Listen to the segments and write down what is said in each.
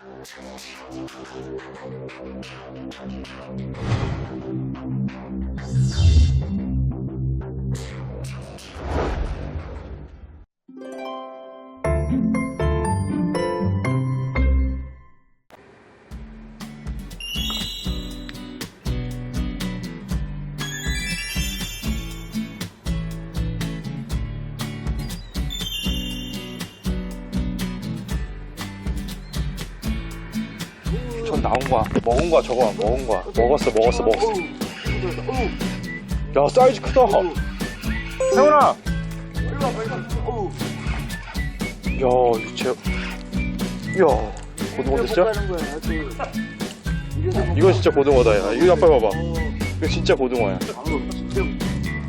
Thank you. 전 나온 거야. 먹은 거야, 저거. 먹은 거야. 먹었어, 먹었어, 먹었어. 야, 사이즈 크다. 세훈아! 야, 이거 제, 야, 고등어 됐어? 이건 진짜 고등어다, 야. 이거 아빠 봐봐. 이거 진짜 고등어야.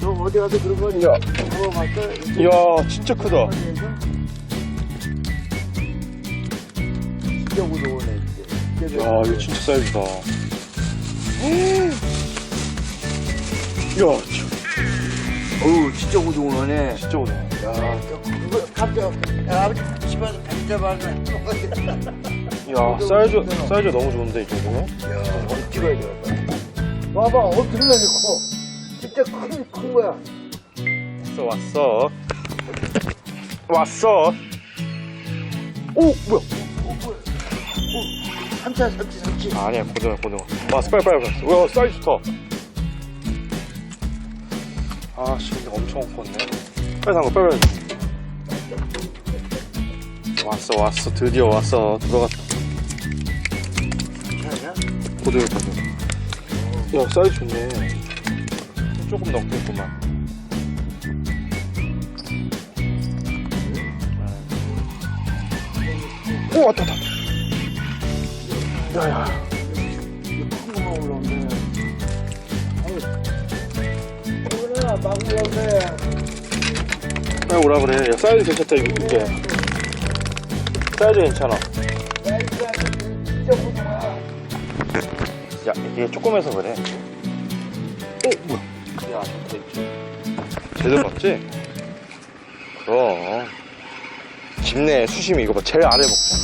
너 어디 가서 그런 거 야, 먹어봤어? 야, 진짜 크다. 진짜 무서워 네 진짜. 야, 이거 진짜 사이즈다. 야, 진- 어우 진짜 고등어네. 진짜 고등어. 야, 그거 갑자기 야, 아버지 백대 받는. 야, 사이즈, 사이즈 너무 좋은데, 이 정도면? 야, 어디 찍어야 돼? 봐봐, 어떻게 내리고 진짜 큰, 큰 거야. 왔어, 왔어. 왔어. 오, 뭐야? 삼차, 삼치, 삼치. 아니야, 고등어, 고등어. 왔어, 빨리, 빨리, 빨리. 와, 사이즈 좋다. 아, 씨, 근데 엄청 컸네. 빨리 담가, 빨리, 빨리. 왔어, 왔어. 드디어 왔어. 들어갔다. 괜찮냐? 고등어, 고등어. 야, 사이즈 좋네. 조금 넘겠구만. 오, 왔다, 왔다. 야, 야. 큰 거만 올라오네. 그래, 막 올라오네. 빨리 오라 그래. 야, 사이즈 괜찮다, 이거, 이게. 사이즈 괜찮아. 야, 이거 진짜. 야, 이게 조금해서 그래. 오, 뭐야. 야, 좋다, 이거. 제대로 봤지? 그럼. 집내 수심이 이거 봐. 제일 아래 먹자.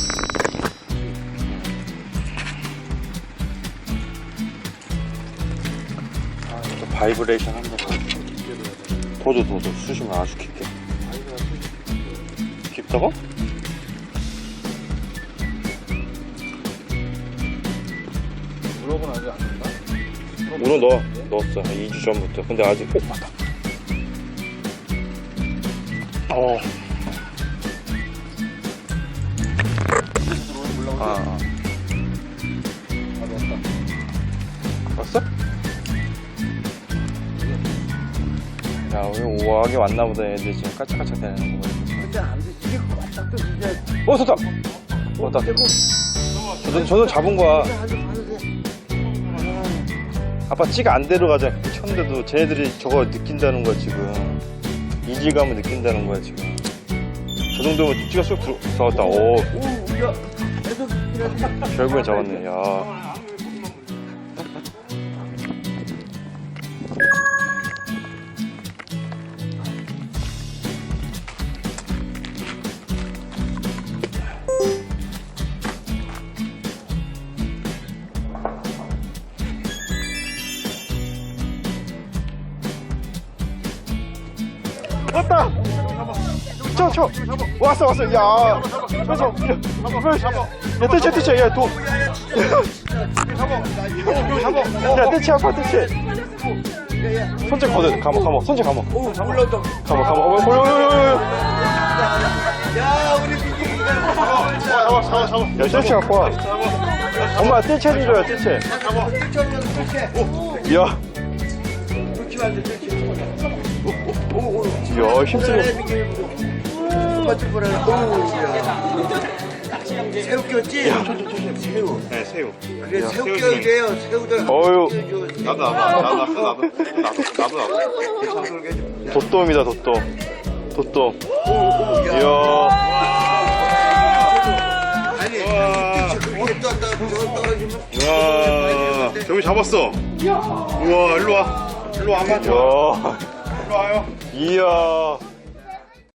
바이브레이션 한 번. 더줘, 더줘. 수심을 아주 깊게. 깊다고? 물어보는 아직 안 된다? 문어 넣어. 넣었어. 한 2주 전부터. 근데 아직, 오, 맞다. 어. 아, 아. 아, 넣었다. 왔어? 야, 오늘 우아하게 왔나 보다 애들 지금 까짝까짝 대는 거 보니까. 근데 안 돼. 이게 꽉또 진짜. 어, 섰다! 왔다. 저는, 저는 잡은 거야. 아빠 찌가 안 데려가자. 쳤는데도 쟤네들이 저거 느낀다는 거야, 지금. 이질감을 느낀다는 거야, 지금. 저 정도면 찌가 쏙 들어, 들어갔다. 오, 오, 야, 계속 이렇게. 결국엔 잡았네, 야. 왔다! 쳐, 쳐! 왔어, 왔어, 야! 그래서, 잡아! 야, 떼치, 떼치, 야, 도! 야, 떼치, 아빠, 떼치! 손재 거든, 감어, 감어, 손재 감어. 오, 올라온다. 감어, 감어, 야, 우리 민기. 잡아, 잡아, 잡아. 야, 갖고 와. 엄마, 떼치 해줘요, 떼치. 야, 야, 힘쓰고. 맞을 야. 새우 꼈지? 새우. 네, 새우. 그래, 새우 새우 껴야 돼요. 새우도. 어휴. 나도, 나도, 나도, 나도, 나도, 나도, 나도. 도톰이다, 도톰. 도톰. 이야. 아니. 그렇게 또 저거 떨어지면. 우와, 저기 잡았어. 우와, 일로 와. 일로 와, 한번 이야. 와요. 이야.